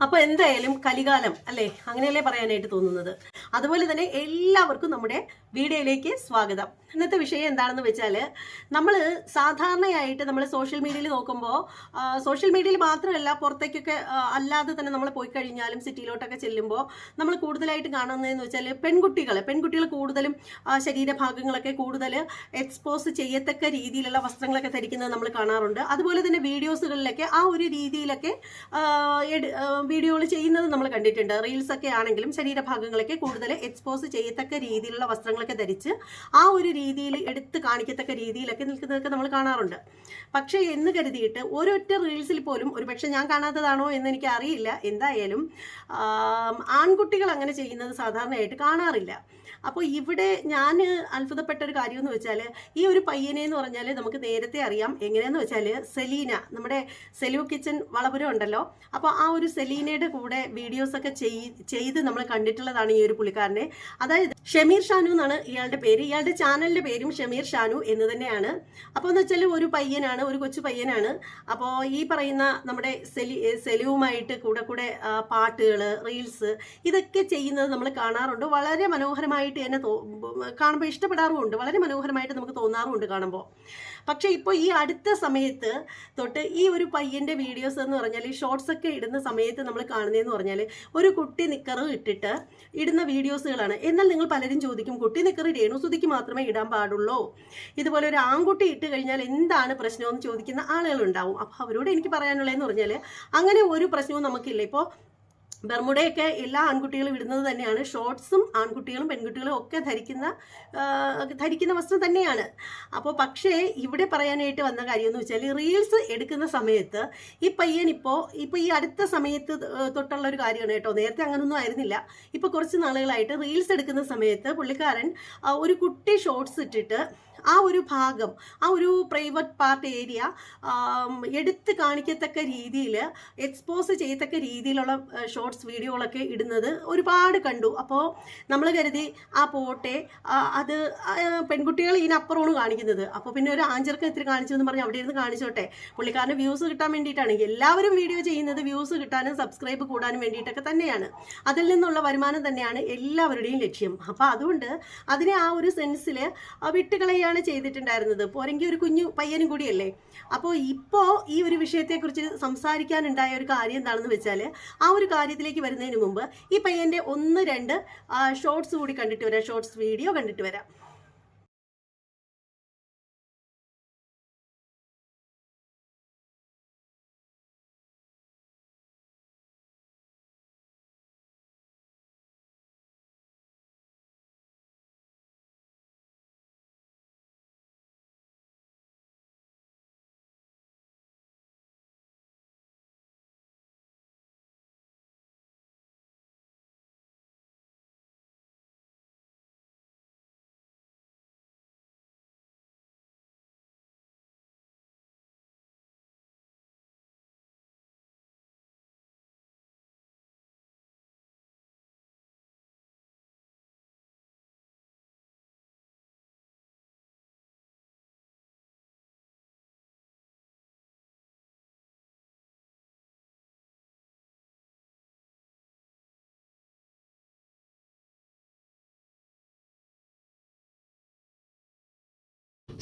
അപ്പോൾ എന്തായാലും കലികാലം അല്ലേ? അങ്ങനെയല്ലേ പറയാനായിട്ട് തോന്നുന്നത്. അതുപോലെ തന്നെ എല്ലാവർക്കും നമ്മുടെ വീഡിയോയിലേക്ക് സ്വാഗതം. ഇന്നത്തെ വിഷയം എന്താണെന്ന് വെച്ചാൽ നമ്മൾ സാധാരണയായിട്ട് നമ്മൾ സോഷ്യൽ മീഡിയയിൽ നോക്കുമ്പോൾ സോഷ്യൽ മീഡിയയിൽ മാത്രമല്ല പുറത്തേക്കൊക്കെ അല്ലാതെ തന്നെ നമ്മൾ പോയി കഴിഞ്ഞാലും സിറ്റിയിലോട്ടൊക്കെ ചെല്ലുമ്പോൾ നമ്മൾ കൂടുതലായിട്ട് കാണുന്നതെന്ന് വെച്ചാൽ പെൺകുട്ടികൾ പെൺകുട്ടികൾ കൂടുതലും ശരീരഭാഗങ്ങളൊക്കെ കൂടുതൽ എക്സ്പോസ് ചെയ്യത്തക്ക രീതിയിലുള്ള വസ്ത്രങ്ങളൊക്കെ ധരിക്കുന്നത് നമ്മൾ കാണാറുണ്ട്. അതുപോലെ തന്നെ വീഡിയോസുകളിലൊക്കെ ആ ഒരു രീതിയിലൊക്കെ വീഡിയോകൾ ചെയ്യുന്നത് നമ്മൾ കണ്ടിട്ടുണ്ട്. റീൽസൊക്കെ ആണെങ്കിലും ശരീരഭാഗങ്ങളൊക്കെ കൂടുതൽ എക്സ്പോസ് ചെയ്യത്തക്ക രീതിയിലുള്ള വസ്ത്രങ്ങളൊക്കെ ധരിച്ച് ആ ഒരു രീതിയിൽ എടുത്ത് കാണിക്കത്തക്ക രീതിയിലൊക്കെ നിൽക്കുന്നതൊക്കെ നമ്മൾ കാണാറുണ്ട്. പക്ഷേ എന്ന് കരുതിയിട്ട് ഒരൊറ്റ റീൽസിൽ പോലും ഒരുപക്ഷെ ഞാൻ കാണാത്തതാണോ എന്ന് എനിക്ക് അറിയില്ല. എന്തായാലും ആൺകുട്ടികൾ അങ്ങനെ ചെയ്യുന്നത് സാധാരണയായിട്ട് കാണാറില്ല. അപ്പോൾ ഇവിടെ ഞാൻ അത്ഭുതപ്പെട്ട ഒരു കാര്യം എന്ന് വെച്ചാൽ ഈ ഒരു പയ്യനെ എന്ന് പറഞ്ഞാൽ നമുക്ക് നേരത്തെ അറിയാം. എങ്ങനെയെന്ന് വെച്ചാൽ സെലീന നമ്മുടെ സെലു കിച്ചൻ വളപുരം ഉണ്ടല്ലോ. അപ്പോൾ ആ ഒരു സെലീനയുടെ കൂടെ വീഡിയോസൊക്കെ ചെയ് ചെയ്ത് നമ്മൾ കണ്ടിട്ടുള്ളതാണ് ഈ ഒരു പുള്ളിക്കാരനെ. അതായത് ഷമീർ ഷാനു എന്നാണ് ഇയാളുടെ പേര്. ഇയാളുടെ ചാനലിന്റെ പേരും ഷമീർ ഷാനു എന്ന് തന്നെയാണ്. അപ്പോൾ എന്ന് വെച്ചാൽ ഒരു പയ്യനാണ് ഒരു കൊച്ചു പയ്യനാണ്. അപ്പോൾ ഈ പറയുന്ന നമ്മുടെ സെലി സെലുവുമായിട്ട് കൂടെ കൂടെ പാട്ടുകൾ റീൽസ് ഇതൊക്കെ ചെയ്യുന്നത് നമ്മൾ കാണാറുണ്ട്. വളരെ മനോഹരമായിട്ട് തന്നെ തോ കാണുമ്പോൾ ഇഷ്ടപ്പെടാറുമുണ്ട്. വളരെ മനോഹരമായിട്ട് നമുക്ക് തോന്നാറുമുണ്ട് കാണുമ്പോൾ പക്ഷേ ഇപ്പോൾ ഈ അടുത്ത സമയത്ത് തൊട്ട് ഈ ഒരു പയ്യന്റെ വീഡിയോസ് എന്ന് പറഞ്ഞാൽ ഈ ഷോർട്സ് ഒക്കെ ഇടുന്ന സമയത്ത് നമ്മൾ കാണുന്നതെന്ന് പറഞ്ഞാൽ ഒരു കുട്ടി നിക്കറ് ഇട്ടിട്ട് ഇടുന്ന വീഡിയോസുകളാണ് എന്നാൽ നിങ്ങൾ പലരും ചോദിക്കും കുട്ടി നിക്കറ് രേണുസുതിക്ക് മാത്രമേ ഇടാൻ പാടുള്ളൂ? ഇതുപോലെ ഒരു ആൺകുട്ടി ഇട്ട് കഴിഞ്ഞാൽ എന്താണ് പ്രശ്നമെന്ന് ചോദിക്കുന്ന ആളുകളുണ്ടാവും. അപ്പോൾ അവരോട് എനിക്ക് പറയാനുള്ളതെന്ന് പറഞ്ഞാൽ അങ്ങനെ ഒരു പ്രശ്നവും നമുക്കില്ല. ഇപ്പോൾ ബർമുടയൊക്കെ എല്ലാ ആൺകുട്ടികളും ഇടുന്നത് തന്നെയാണ്. ഷോർട്സും ആൺകുട്ടികളും പെൺകുട്ടികളും ഒക്കെ ധരിക്കുന്ന ധരിക്കുന്ന വസ്ത്രം തന്നെയാണ്. അപ്പോൾ പക്ഷേ ഇവിടെ പറയാനായിട്ട് വന്ന കാര്യം എന്ന് വെച്ചാൽ റീൽസ് എടുക്കുന്ന സമയത്ത് ഈ പയ്യൻ ഇപ്പോൾ ഇപ്പോൾ ഈ അടുത്ത സമയത്ത് തൊട്ടുള്ള ഒരു കാര്യമാണ് കേട്ടോ. നേരത്തെ അങ്ങനൊന്നും ആയിരുന്നില്ല. ഇപ്പോൾ കുറച്ച് നാളുകളായിട്ട് റീൽസ് എടുക്കുന്ന സമയത്ത് പുള്ളിക്കാരൻ ഒരു കുട്ടി ഷോർട്സ് ഇട്ടിട്ട് ആ ഒരു ഭാഗം ആ ഒരു പ്രൈവറ്റ് പാർട്ട് ഏരിയ എടുത്ത് കാണിക്കത്തക്ക രീതിയിൽ എക്സ്പോസ് ചെയ്യത്തക്ക രീതിയിലുള്ള ഷോർട്സ് വീഡിയോകളൊക്കെ ഇടുന്നത് ഒരുപാട് കണ്ടു. അപ്പോൾ നമ്മൾ കരുതി ആ പോട്ടെ അത് പെൺകുട്ടികൾ ഇതിനപ്പുറമാണ് കാണിക്കുന്നത്. അപ്പോൾ പിന്നെ ഒരു ആഞ്ചർക്ക് ഇത്തിരി കാണിച്ചു എന്ന് പറഞ്ഞ് അവിടെ ഇരുന്ന് കാണിച്ചോട്ടെ. പുള്ളിക്കാരന് വ്യൂസ് കിട്ടാൻ വേണ്ടിയിട്ടാണ്. എല്ലാവരും വീഡിയോ ചെയ്യുന്നത് വ്യൂസ് കിട്ടാനും സബ്സ്ക്രൈബ് കൂടാനും വേണ്ടിയിട്ടൊക്കെ തന്നെയാണ്. അതിൽ നിന്നുള്ള വരുമാനം തന്നെയാണ് എല്ലാവരുടെയും ലക്ഷ്യം. അപ്പോൾ അതുകൊണ്ട് അതിനെ ആ ഒരു സെൻസിൽ വിട്ടുകളയാണ് ചെയ്തിട്ടുണ്ടായിരുന്നത്. പോരെങ്കിൽ ഒരു കുഞ്ഞു പയ്യനും കൂടിയല്ലേ? അപ്പോൾ ഇപ്പോൾ ഈ ഒരു വിഷയത്തെക്കുറിച്ച് സംസാരിക്കാനുണ്ടായ ഒരു കാര്യം എന്താണെന്ന് വെച്ചാൽ ആ ഒരു കാര്യത്തിലേക്ക് വരുന്നതിന് മുമ്പ് ഈ പയ്യന്റെ ഒന്ന് രണ്ട് ഷോർട്സ് കൂടി കണ്ടിട്ട് വരാം. ഷോർട്സ് വീഡിയോ കണ്ടിട്ട് വരാം.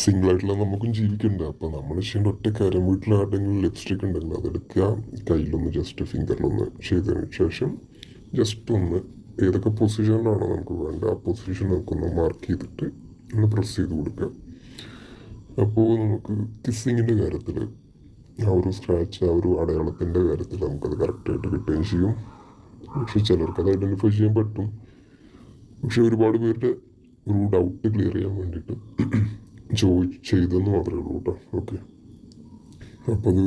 സിംഗിളായിട്ടുള്ള നമുക്കും ജീവിക്കണ്ട. അപ്പോൾ നമ്മൾ ചെയ്യേണ്ട ഒറ്റ കാര്യം വീട്ടിൽ ആരുടെങ്കിലും ലിപ്സ്റ്റിക് ഉണ്ടെങ്കിൽ അതെടുക്കുക. കയ്യിലൊന്ന് ജസ്റ്റ് ഫിംഗറിലൊന്ന് ചെയ്തതിന് ശേഷം ജസ്റ്റ് ഒന്ന് ഏതൊക്കെ പൊസിഷനിലാണോ നമുക്ക് വേണ്ട ആ പൊസിഷൻ നമുക്കൊന്ന് മാർക്ക് ചെയ്തിട്ട് ഒന്ന് പ്രസ് ചെയ്ത് കൊടുക്കുക. അപ്പോൾ നമുക്ക് കിസ്സിങ്ങിന്റെ കാര്യത്തിൽ ആ ഒരു സ്ക്രാച്ച് ആ ഒരു അടയാളത്തിന്റെ കാര്യത്തിൽ നമുക്കത് കറക്റ്റായിട്ട് കിട്ടുകയും ചെയ്യും. പക്ഷെ ചിലർക്ക് അത് ഐഡന്റിഫൈ ചെയ്യാൻ പറ്റും. പക്ഷെ ഒരുപാട് പേരുടെ ഒരു ഡൗട്ട് ക്ലിയർ ചെയ്യാൻ വേണ്ടിയിട്ട് ചോദി ചെയ്തെന്ന് മാത്രമേ ഉള്ളൂ കേട്ടോ. ഓക്കെ. അപ്പോൾ അത്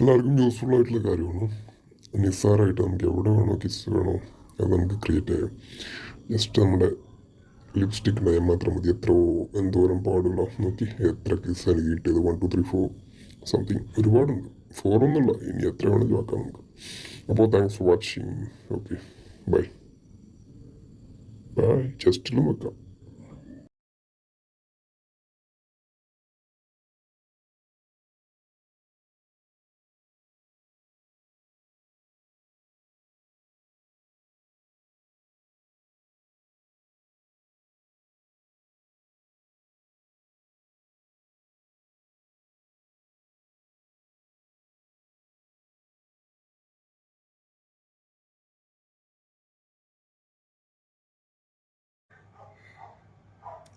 എല്ലാവർക്കും യൂസ്ഫുൾ ആയിട്ടുള്ള കാര്യമാണ്. നിസ്സാരമായിട്ട് നമുക്ക് എവിടെ വേണോ കിസ് വേണോ അത് നമുക്ക് ക്രിയേറ്റ് ചെയ്യാം. ജസ്റ്റ് നമ്മുടെ ലിപ്സ്റ്റിക് ഉണ്ടായാൽ മാത്രം മതി. എത്ര എന്തോരം പാടുള്ള നോക്കി എത്ര കിസ് എനിക്ക് കിട്ടിയത്? One two three four something ഒരുപാടുണ്ട്. ഫോർ ഒന്നുമില്ല ഇനി എത്ര വേണമെങ്കിലും ആക്കാം നമുക്ക്. അപ്പോൾ thanks for watching okay bye bye ജസ്റ്റിലും വെക്കാം.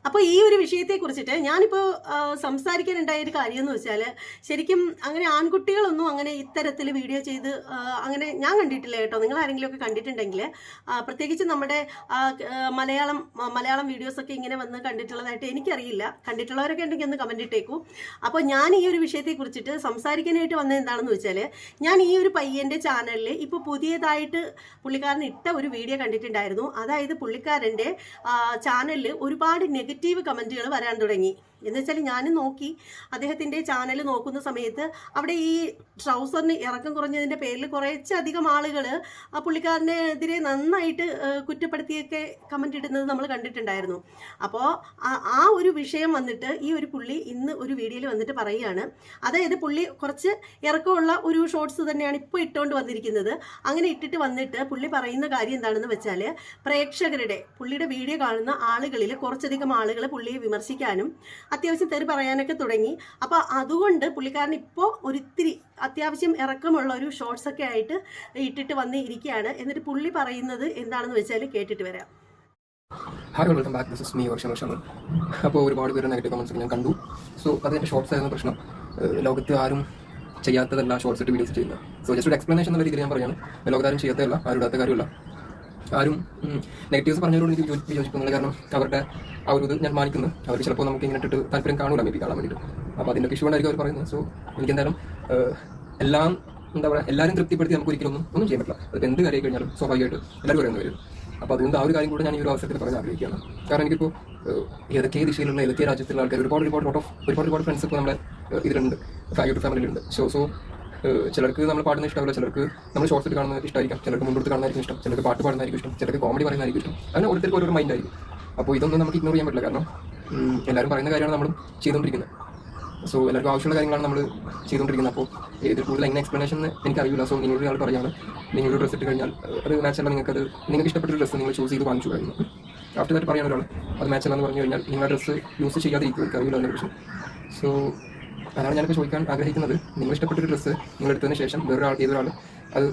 അപ്പോൾ ഈ ഒരു വിഷയത്തെ കുറിച്ചിട്ട് ഞാനിപ്പോൾ സംസാരിക്കാനുണ്ടായ ഒരു കാര്യം എന്ന് വെച്ചാൽ ശരിക്കും അങ്ങനെ ആൺകുട്ടികളൊന്നും അങ്ങനെ ഇത്തരത്തിൽ വീഡിയോ ചെയ്ത് അങ്ങനെ ഞാൻ കണ്ടിട്ടില്ല കേട്ടോ. നിങ്ങൾ ആരെങ്കിലും ഒക്കെ കണ്ടിട്ടുണ്ടെങ്കിൽ പ്രത്യേകിച്ച് നമ്മുടെ മലയാളം മലയാളം വീഡിയോസൊക്കെ ഇങ്ങനെ വന്ന് കണ്ടിട്ടുള്ളതായിട്ട് എനിക്കറിയില്ല. കണ്ടിട്ടുള്ളവരൊക്കെ ഉണ്ടെങ്കിൽ ഒന്ന് കമന്റ് ഇട്ടേക്കൂ. അപ്പോൾ ഞാൻ ഈ ഒരു വിഷയത്തെ കുറിച്ചിട്ട് സംസാരിക്കാനായിട്ട് വന്നത് എന്താണെന്ന് വെച്ചാൽ ഞാൻ ഈ ഒരു പയ്യന്റെ ചാനലിൽ ഇപ്പോൾ പുതിയതായിട്ട് പുള്ളിക്കാരൻ ഇട്ട ഒരു വീഡിയോ കണ്ടിട്ടുണ്ടായിരുന്നു. അതായത് പുള്ളിക്കാരന്റെ ചാനലിൽ ഒരുപാട് നെഗറ്റീവ് കമന്റുകൾ വരാൻ തുടങ്ങി. എന്ന് വെച്ചാൽ ഞാൻ നോക്കി അദ്ദേഹത്തിന്റെ ചാനൽ നോക്കുന്ന സമയത്ത് അവിടെ ഈ ട്രൗസറിന് ഇറക്കം കുറഞ്ഞതിന്റെ പേരിൽ കുറച്ചധികം ആളുകൾ ആ പുള്ളിക്കാരനെതിരെ നന്നായിട്ട് കുറ്റപ്പെടുത്തിയൊക്കെ കമന്റ് ഇടുന്നത് നമ്മൾ കണ്ടിട്ടുണ്ടായിരുന്നു. അപ്പോൾ ആ ഒരു വിഷയം വന്നിട്ട് ഈ ഒരു പുള്ളി ഇന്ന് ഒരു വീഡിയോയിൽ വന്നിട്ട് പറയുകയാണ്. അതായത് പുള്ളി കുറച്ച് ഇറക്കമുള്ള ഒരു ഷോർട്സ് തന്നെയാണ് ഇപ്പോൾ ഇട്ടുകൊണ്ട് വന്നിരിക്കുന്നത്. അങ്ങനെ ഇട്ടിട്ട് വന്നിട്ട് പുള്ളി പറയുന്ന കാര്യം എന്താണെന്ന് വെച്ചാൽ പ്രേക്ഷകരുടെ പുള്ളിയുടെ വീഡിയോ കാണുന്ന ആളുകളിൽ കുറച്ചധികം ആളുകൾ പുള്ളിയെ വിമർശിക്കാനും അത്യാവശ്യം തെറി പറയാനൊക്കെ തുടങ്ങി. അപ്പോൾ അതുകൊണ്ട് പുള്ളിക്കാരൻ ഇപ്പോൾ ഒരിത്തിരി അത്യാവശ്യം ഇറക്കമുള്ള ഒരു ഷോർട്സ് ഒക്കെ ആയിട്ട് ഇട്ടിട്ട് വന്ന് ഇരിക്കുകയാണ് എന്നിട്ട് പുള്ളി പറയുന്നത് എന്താണെന്ന് വെച്ചാൽ കേട്ടിട്ട് വരാം. Hi welcome back this is me വർഷം വർഷം അപ്പോൾ ഒരുപാട് പേര് നെഗറ്റീവ് കമൻസ് ഞാൻ കണ്ടു. സോ അതിന്റെ ഷോർട്സ് ആയിരുന്നു പ്രശ്നം. ലോകത്ത് ആരും ചെയ്യാത്തതല്ല ഷോർട്സ് ഇട്ട് വീഡിയോസ് ചെയ്യുന്നത്. സോ ജസ്റ്റ് ഒരു എക്സ്പ്ലനേഷൻ എന്ന രീതിയിൽ ഞാൻ പറയുകയാണ് ലോകത്താരും ചെയ്യാത്തതല്ല ആരും ഇടാത്ത കാര്യമില്ല ആരും നെഗറ്റീവ്സ് പറഞ്ഞവരോട് എനിക്ക് യോജിക്കുന്നുണ്ട് കാരണം അവരുടെ ആ ഒരു ഇത് ഞാൻ മാനിക്കുന്നു അവർ ചിലപ്പോൾ നമുക്ക് ഇങ്ങനെ ഇട്ടിട്ട് താല്പര്യം കാണൂല മേ ബി കാണാൻ വേണ്ടിയിട്ട് അപ്പോൾ അതിന്റെ ഇഷ്യൂ കൊണ്ടായിരിക്കും അവർ പറയുന്നത്. സോ എനിക്ക് എന്തായാലും എല്ലാം എന്താ പറയുക എല്ലാവരും തൃപ്തിപ്പെടുത്തി നമുക്ക് ഒരിക്കലും ഒന്നും ഒന്നും ചെയ്യാൻ പറ്റില്ല. അത് എന്ത് കാര്യം കഴിഞ്ഞാലും സ്വാഭാവികമായിട്ട് എല്ലാവരും പറയുന്നത് വരും അപ്പോൾ അതുകൊണ്ട് ആ ഒരു കാര്യം കൂടെ ഞാൻ ഈ ഒരു അവസരത്തിൽ പറയാൻ ആഗ്രഹിക്കുകയാണ്. കാരണം എനിക്കിപ്പോൾ ഏതൊക്കെ ദിശയിലുള്ള ഏതൊക്കെ രാജ്യത്തുള്ള ആൾക്കാർ ഒരുപാട് ഒരുപാട് ലോട്ട് ഓഫ് ഒരുപാട് ഒരുപാട് ഫ്രണ്ട്സ് ഇപ്പോൾ നമ്മുടെ ഇതിലുണ്ട്. യൂട്യൂബ് ഫാമിലിയിലുണ്ട് സോ സോ ചിലർക്ക് നമ്മൾ പാടുന്ന ഇഷ്ടമാവില്ല ചിലർക്ക് നമ്മൾ ഷോർട്സ് കാണുന്നത് ഇഷ്ടമായിരിക്കും ചിലർക്ക് മുൻകൊടുത്ത് കാണുന്നതായിരിക്കും ഇഷ്ടം ചിലർക്ക് പാട്ട് പാടുന്നതായിരിക്കും ഇഷ്ടം ചിലർക്ക് കോമഡി പറയുന്നതായിരിക്കും ഇഷ്ടം. അങ്ങനെ ഓരോരുത്തർക്ക് ഓരോ മൈൻഡ് ആയിരിക്കും. അപ്പോൾ ഇതൊന്നും നമുക്ക് ഇഗ്നോർ ചെയ്യാൻ പറ്റില്ല. കാരണം എല്ലാവരും പറയുന്ന കാര്യമാണ് നമ്മൾ ചെയ്തുകൊണ്ടിരിക്കുന്നത്. സോ എല്ലാവർക്കും ആവശ്യമുള്ള കാര്യങ്ങളാണ് നമ്മൾ ചെയ്തുകൊണ്ടിരിക്കുന്നത്. അപ്പോൾ ഏത് കൂടുതൽ എങ്ങനെ എക്സ്പ്ലനേഷൻ എനിക്ക് എനിക്കറിയില്ല. സോ നിങ്ങളോട് ഒരാൾ പറയാണ്. നിങ്ങളുടെ ഡ്രസ്സ് ഇട്ട് കഴിഞ്ഞാൽ അത് മാച്ചല്ല നിങ്ങൾക്ക് അത് നിങ്ങൾക്ക് ഇഷ്ടപ്പെട്ട ഡ്രസ്സ് നിങ്ങൾ ചൂസ് ചെയ്ത് വാങ്ങിച്ചു കഴിഞ്ഞു ആഫ്റ്റർ ദാറ്റ് പറയുന്ന ഒരാൾ അത് മാച്ചല്ല എന്ന് പറഞ്ഞു കഴിഞ്ഞാൽ നിങ്ങളുടെ ഡ്രസ്സ് യൂസ് ചെയ്യാതിരിക്കും അറിയില്ല അതിനെ കുറിച്ച് സോ അതാണ് ഞാനിപ്പോൾ ചോദിക്കാൻ ആഗ്രഹിക്കുന്നത്. നിങ്ങൾ ഇഷ്ടപ്പെട്ടൊരു ഡ്രസ്സ് നിങ്ങൾ എടുത്തതിന് ശേഷം വേറൊരാൾ ഏതൊരാൾ അത്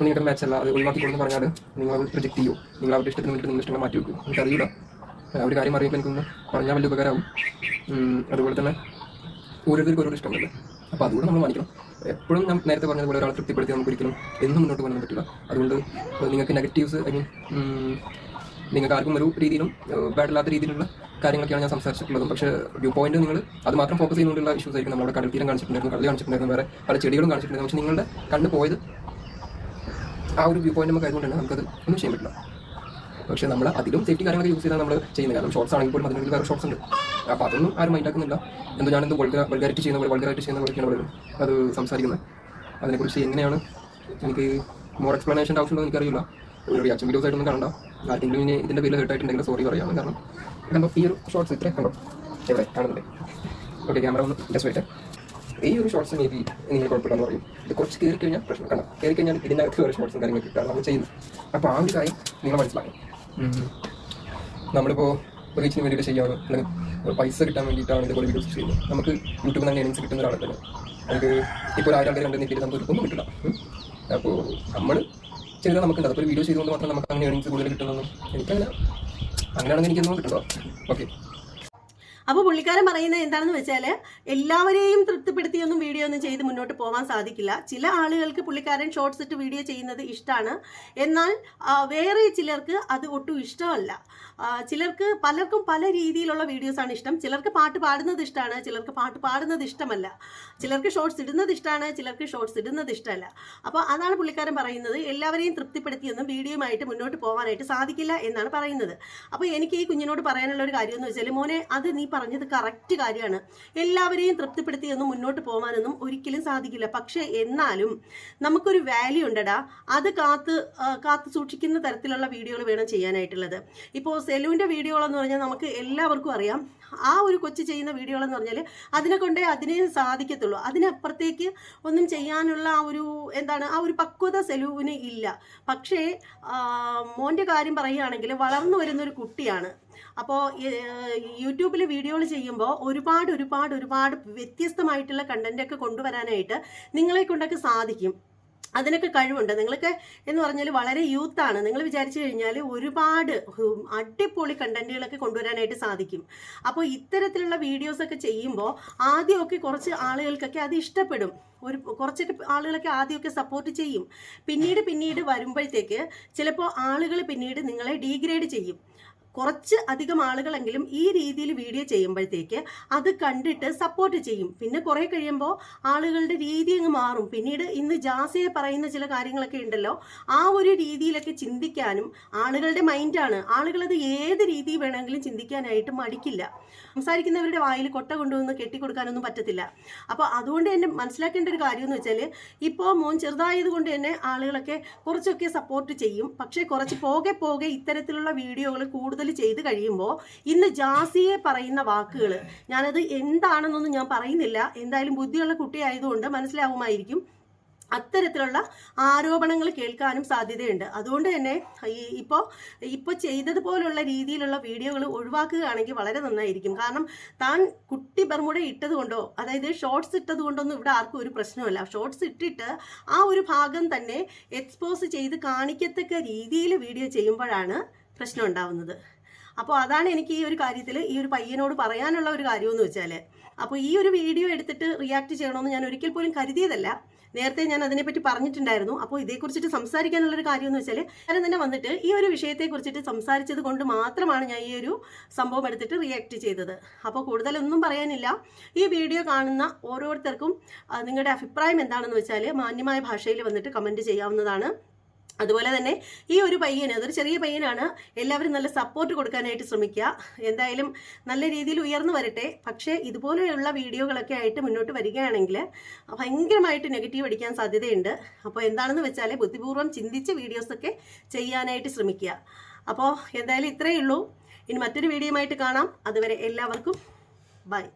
നിങ്ങളുടെ അല്ല അത് ഒഴിവാക്കി കൊടുന്ന് പറഞ്ഞാൽ നിങ്ങൾ അത് പ്രൊജക്ട് ചെയ്യുമോ നിങ്ങൾ അവരുടെ ഇഷ്ടത്തിന് വേണ്ടി നിങ്ങൾ ഇഷ്ടങ്ങൾ മാറ്റി വെക്കും. എനിക്കറിയില്ല ഒരു കാര്യം അറിയുമ്പോൾ എനിക്കൊന്ന് പറഞ്ഞാൽ വലിയ ഉപകാരമാവും. അതുപോലെ തന്നെ ഓരോരുത്തർക്കും ഓരോ ഇഷ്ടമുണ്ടല്ലോ അപ്പോൾ അതുകൂടെ നമ്മൾ മാനിക്കണം. എപ്പോഴും ഞാൻ നേരത്തെ പറഞ്ഞതുപോലെ ഒരാളെ തൃപ്തിപ്പെടുത്തി നമുക്ക് ഒരിക്കലും എന്നും മുന്നോട്ട് പോകാൻ പറ്റില്ല. അതുകൊണ്ട് നിങ്ങൾക്ക് നെഗറ്റീവ്സ് ഐ മീൻ നിങ്ങൾക്ക് ആർക്കും ഒരു രീതിയിലും ബാഡല്ലാത്ത രീതിയിലുള്ള കാര്യങ്ങളൊക്കെയാണ് ഞാൻ സംസാരിച്ചിട്ടുള്ളതും. പക്ഷേ വ്യൂ പോയിന്റ് നിങ്ങൾ അത് മാത്രം ഫോക്കസ് ചെയ്യുന്നുള്ള ഇഷ്യൂസ് ആയിരിക്കും നമ്മുടെ കടൽ തീരം കാണിച്ചിട്ടുണ്ടായിരുന്നു കടൽ കാണിച്ചിട്ടുണ്ടായിരുന്നു വേറെ പല ചെടികളും കാണിച്ചിട്ടുണ്ടായിരുന്നു. പക്ഷേ നിങ്ങളുടെ കണ്ണ് പോയത് ആ ഒരു വ്യൂ പോയിന്റ് നമുക്ക് ആയതുകൊണ്ട് തന്നെ നമുക്കത് ഒന്നും ചെയ്യാൻ പറ്റില്ല. പക്ഷേ നമ്മൾ അതിലും സേഫ്റ്റി കാര്യങ്ങളൊക്കെ യൂസ് ചെയ്താൽ നമ്മൾ ചെയ്യുന്നത്. കാരണം ഷോർട്സ് ആണെങ്കിൽ പോലും അതിനുള്ളിൽ വേറെ ഷോർട്സ് ഉണ്ട്. അപ്പോൾ അതൊന്നും ആരും മൈൻഡ് ആക്കുന്നില്ല. എന്തോ ഞാനെന്തോ വൾഗാരിറ്റി ചെയ്യുന്ന പോലെ വൾഗാരിറ്റി ചെയ്യുന്ന പോലെയൊക്കെയാണ് പറയുന്നത് അത് സംസാരിക്കുന്നത്. അതിനെക്കുറിച്ച് എങ്ങനെയാണ് എനിക്ക് മോർ എക്സ്പ്ലനേഷന്റെ ആവശ്യമുണ്ടോ എനിക്കറിയില്ല. ഒരു റിയാക്ഷൻ വീഡിയോസ് ആയിട്ടൊന്നും കാണണ്ട. ആർക്കെങ്കിലും ഇനി ഇതിന്റെ പേരിൽ ഹേട്ടായിട്ടുണ്ടെങ്കിൽ സോറി പറയാം. കാരണം കണ്ടോ ഈ ഒരു ഷോർട്സ് ഇത്ര കണ്ടോ? എവിടെ? കാണുന്നുണ്ട് ഓക്കെ ക്യാമറ ഒന്ന് ജസ്റ്റ് വെയിറ്റ് ഈ ഒരു ഷോർട്സ് മേ ബി നിങ്ങൾ കുഴപ്പമില്ലെന്ന് പറയും. ഇത് കുറച്ച് കയറി കഴിഞ്ഞാൽ പ്രശ്നം കാണാം കയറി കഴിഞ്ഞാൽ ഇതിന്റെ അകത്ത് വേറെ ഷോർട്സും കാര്യങ്ങളൊക്കെ കാരണം നമ്മൾ ചെയ്യുന്നത് അപ്പോൾ ആ ഒരു കാര്യം നിങ്ങൾ മനസ്സിലാക്കും. നമ്മളിപ്പോൾ റീച്ചിന് വേണ്ടിയിട്ട് ചെയ്യുകയാണ് അല്ലെങ്കിൽ പൈസ കിട്ടാൻ വേണ്ടിയിട്ടാണ് ഇതുപോലെ വീഡിയോസ് ചെയ്യുന്നത്. നമുക്ക് യൂട്യൂബിൽ നിന്ന് ഏണിങ്സ് കിട്ടുന്ന ഒരാളെ തന്നെ. നമുക്ക് ഇപ്പോൾ ഒരു ആൾക്കാർ നമുക്ക് നിൽക്കിയിട്ട് നമുക്ക് ഒന്നും കിട്ടില്ല. അപ്പോൾ നമ്മൾ ചെയ്താൽ നമുക്ക് അപ്പോൾ ഒരു വീഡിയോ ചെയ്തുകൊണ്ട് മാത്രം നമുക്ക് അങ്ങനെ ഏണിങ്സ് കൂടുതൽ കിട്ടുന്നതെന്നും എനിക്കങ്ങനെ അങ്ങനെയാണെങ്കിൽ എനിക്കൊന്നും കിട്ടുന്നോ ഓക്കെ അപ്പോൾ പുള്ളിക്കാരൻ പറയുന്നത് എന്താണെന്ന് വെച്ചാൽ എല്ലാവരെയും തൃപ്തിപ്പെടുത്തിയൊന്നും വീഡിയോ ഒന്നും ചെയ്ത് മുന്നോട്ട് പോകാൻ സാധിക്കില്ല. ചില ആളുകൾക്ക് പുള്ളിക്കാരൻ ഷോർട്ട്സ് ഇട്ട് വീഡിയോ ചെയ്യുന്നത് ഇഷ്ടമാണ് എന്നാൽ വേറെ ചിലർക്ക് അത് ഒട്ടും ഇഷ്ടമല്ല. ചിലർക്ക് പലർക്കും പല രീതിയിലുള്ള വീഡിയോസാണ് ഇഷ്ടം. ചിലർക്ക് പാട്ട് പാടുന്നത് ഇഷ്ടമാണ് ചിലർക്ക് പാട്ട് പാടുന്നത് ഇഷ്ടമല്ല. ചിലർക്ക് ഷോർട്സ് ഇടുന്നത് ഇഷ്ടമാണ് ചിലർക്ക് ഷോർട്സ് ഇടുന്നത് ഇഷ്ടമല്ല. അപ്പോൾ അതാണ് പുള്ളിക്കാരൻ പറയുന്നത്. എല്ലാവരെയും തൃപ്തിപ്പെടുത്തിയൊന്നും വീഡിയോയുമായിട്ട് മുന്നോട്ട് പോകാനായിട്ട് സാധിക്കില്ല എന്നാണ് പറയുന്നത്. അപ്പോൾ എനിക്ക് ഈ കുഞ്ഞിനോട് പറയാനുള്ള ഒരു കാര്യം എന്ന് വെച്ചാൽ മോനെ അത് നീ പറഞ്ഞത് കറക്റ്റ് കാര്യമാണ്. എല്ലാവരെയും തൃപ്തിപ്പെടുത്തിയൊന്നും മുന്നോട്ട് പോകാനൊന്നും ഒരിക്കലും സാധിക്കില്ല. പക്ഷേ എന്നാലും നമുക്കൊരു വാല്യൂ ഉണ്ടടാ. അത് കാത്ത് കാത്തു സൂക്ഷിക്കുന്ന തരത്തിലുള്ള വീഡിയോകൾ വേണം ചെയ്യാനായിട്ടുള്ളത്. ഇപ്പോൾ സെലുവിന്റെ വീഡിയോകളെന്ന് പറഞ്ഞാൽ നമുക്ക് എല്ലാവർക്കും അറിയാം. ആ ഒരു കൊച്ചു ചെയ്യുന്ന വീഡിയോകളെന്ന് പറഞ്ഞാൽ അതിനെ കൊണ്ടേ അതിനെ സാധിക്കത്തുള്ളൂ. അതിനപ്പുറത്തേക്ക് ഒന്നും ചെയ്യാനുള്ള ആ ഒരു എന്താണ് ആ ഒരു പക്വത സെലുവിന് ഇല്ല. പക്ഷേ മോന്റെ കാര്യം പറയുകയാണെങ്കിൽ വളർന്നു വരുന്ന ഒരു കുട്ടിയാണ്. അപ്പോൾ യൂട്യൂബിൽ വീഡിയോകൾ ചെയ്യുമ്പോൾ ഒരുപാട് ഒരുപാട് ഒരുപാട് വ്യത്യസ്തമായിട്ടുള്ള കണ്ടന്റ് ഒക്കെ കൊണ്ടുവരാനായിട്ട് നിങ്ങളെ കൊണ്ടൊക്കെ സാധിക്കും. അതിനൊക്കെ കഴിവുണ്ട്. നിങ്ങൾക്ക് എന്ന് പറഞ്ഞാൽ വളരെ യൂത്താണ് നിങ്ങൾ വിചാരിച്ചു കഴിഞ്ഞാൽ ഒരുപാട് അടിപൊളി കണ്ടന്റുകളൊക്കെ കൊണ്ടുവരാനായിട്ട് സാധിക്കും. അപ്പോൾ ഇത്തരത്തിലുള്ള വീഡിയോസൊക്കെ ചെയ്യുമ്പോൾ ആദ്യമൊക്കെ കുറച്ച് ആളുകൾക്കൊക്കെ അത് ഇഷ്ടപ്പെടും. ഒരു കുറച്ചൊക്കെ ആളുകളൊക്കെ ആദ്യമൊക്കെ സപ്പോർട്ട് ചെയ്യും. പിന്നീട് പിന്നീട് വരുമ്പോഴത്തേക്ക് ചിലപ്പോൾ ആളുകൾ പിന്നീട് നിങ്ങളെ ഡീഗ്രേഡ് ചെയ്യും. കുറച്ച് അധികം ആളുകളെങ്കിലും ഈ രീതിയിൽ വീഡിയോ ചെയ്യുമ്പോഴത്തേക്ക് അത് കണ്ടിട്ട് സപ്പോർട്ട് ചെയ്യും. പിന്നെ കുറെ കഴിയുമ്പോൾ ആളുകളുടെ രീതി അങ്ങ് മാറും. പിന്നീട് ഇന്ന് ജാസയെ പറയുന്ന ചില കാര്യങ്ങളൊക്കെ ഉണ്ടല്ലോ. ആ ഒരു രീതിയിലൊക്കെ ചിന്തിക്കാനും ആളുകളുടെ മൈൻഡാണ് ആളുകളത് ഏത് രീതി വേണമെങ്കിലും ചിന്തിക്കാനായിട്ട് മടിക്കില്ല. സംസാരിക്കുന്നവരുടെ വായിൽ കൊട്ട കൊണ്ടുവന്ന് കെട്ടിക്കൊടുക്കാനൊന്നും പറ്റത്തില്ല. അപ്പോൾ അതുകൊണ്ട് തന്നെ മനസ്സിലാക്കേണ്ട ഒരു കാര്യം എന്ന് വെച്ചാൽ ഇപ്പോൾ മോൻ ചെറുതായത് കൊണ്ട് തന്നെ ആളുകളൊക്കെ കുറച്ചൊക്കെ സപ്പോർട്ട് ചെയ്യും. പക്ഷേ കുറച്ച് പോകെ പോകെ ഇത്തരത്തിലുള്ള വീഡിയോകൾ കൂടുതൽ ചെയ്ത് കഴിയുമ്പോൾ ഇന്ന് ജാസിയെ പറയുന്ന വാക്കുകൾ ഞാനത് എന്താണെന്നൊന്നും ഞാൻ പറയുന്നില്ല. എന്തായാലും ബുദ്ധിയുള്ള കുട്ടിയായതുകൊണ്ട് മനസ്സിലാവുമായിരിക്കും. അത്തരത്തിലുള്ള ആരോപണങ്ങൾ കേൾക്കാനും സാധ്യതയുണ്ട്. അതുകൊണ്ട് തന്നെ ഈ ഇപ്പോൾ ഇപ്പോൾ ചെയ്തതുപോലുള്ള രീതിയിലുള്ള വീഡിയോകൾ ഒഴിവാക്കുകയാണെങ്കിൽ വളരെ നന്നായിരിക്കും. കാരണം താൻ കുട്ടി ബർമുട ഇട്ടതുകൊണ്ടോ അതായത് ഷോർട്സ് ഇട്ടതുകൊണ്ടൊന്നും ഇവിടെ ആർക്കും ഒരു പ്രശ്നമല്ല ഷോർട്സ് ഇട്ടിട്ട് ആ ഒരു ഭാഗം തന്നെ എക്സ്പോസ് ചെയ്ത് കാണിക്കത്തക്ക രീതിയിൽ വീഡിയോ ചെയ്യുമ്പോഴാണ് പ്രശ്നം ഉണ്ടാവുന്നത്. അപ്പോൾ അതാണ് എനിക്ക് ഈ ഒരു കാര്യത്തിൽ ഈ ഒരു പയ്യനോട് പറയാനുള്ള ഒരു കാര്യമെന്ന് വെച്ചാൽ അപ്പോൾ ഈ ഒരു വീഡിയോ എടുത്തിട്ട് റിയാക്ട് ചെയ്യണമെന്ന് ഞാൻ ഒരിക്കൽ പോലും കരുതിയതല്ല. നേരത്തെ ഞാൻ അതിനെപ്പറ്റി പറഞ്ഞിട്ടുണ്ടായിരുന്നു. അപ്പോൾ ഇതേക്കുറിച്ചിട്ട് സംസാരിക്കാനുള്ളൊരു കാര്യം എന്ന് വെച്ചാൽ ഞാൻ തന്നെ വന്നിട്ട് ഈ ഒരു വിഷയത്തെക്കുറിച്ചിട്ട് സംസാരിച്ചത് കൊണ്ട് മാത്രമാണ് ഞാൻ ഈ ഒരു സംഭവം എടുത്തിട്ട് റിയാക്ട് ചെയ്തത്. അപ്പോൾ കൂടുതലൊന്നും പറയാനില്ല. ഈ വീഡിയോ കാണുന്ന ഓരോരുത്തർക്കും നിങ്ങളുടെ അഭിപ്രായം എന്താണെന്ന് വെച്ചാൽ മാന്യമായ ഭാഷയിൽ വന്നിട്ട് കമന്റ് ചെയ്യാവുന്നതാണ്. അതുപോലെ തന്നെ ഈ ഒരു പയ്യന് അതൊരു ചെറിയ പയ്യനാണ് എല്ലാവരും നല്ല സപ്പോർട്ട് കൊടുക്കാനായിട്ട് ശ്രമിക്കുക. എന്തായാലും നല്ല രീതിയിൽ ഉയർന്നു വരട്ടെ. പക്ഷേ ഇതുപോലെയുള്ള വീഡിയോകളൊക്കെ ആയിട്ട് മുന്നോട്ട് വരികയാണെങ്കിൽ ഭയങ്കരമായിട്ട് നെഗറ്റീവ് അടിക്കാൻ സാധ്യതയുണ്ട്. അപ്പോൾ എന്താണെന്ന് വെച്ചാൽ ബുദ്ധിപൂർവം ചിന്തിച്ച് വീഡിയോസൊക്കെ ചെയ്യാനായിട്ട് ശ്രമിക്കുക. അപ്പോൾ എന്തായാലും ഇത്രയേ ഉള്ളൂ. ഇനി മറ്റൊരു വീഡിയോയുമായിട്ട് കാണാം. അതുവരെ എല്ലാവർക്കും ബൈ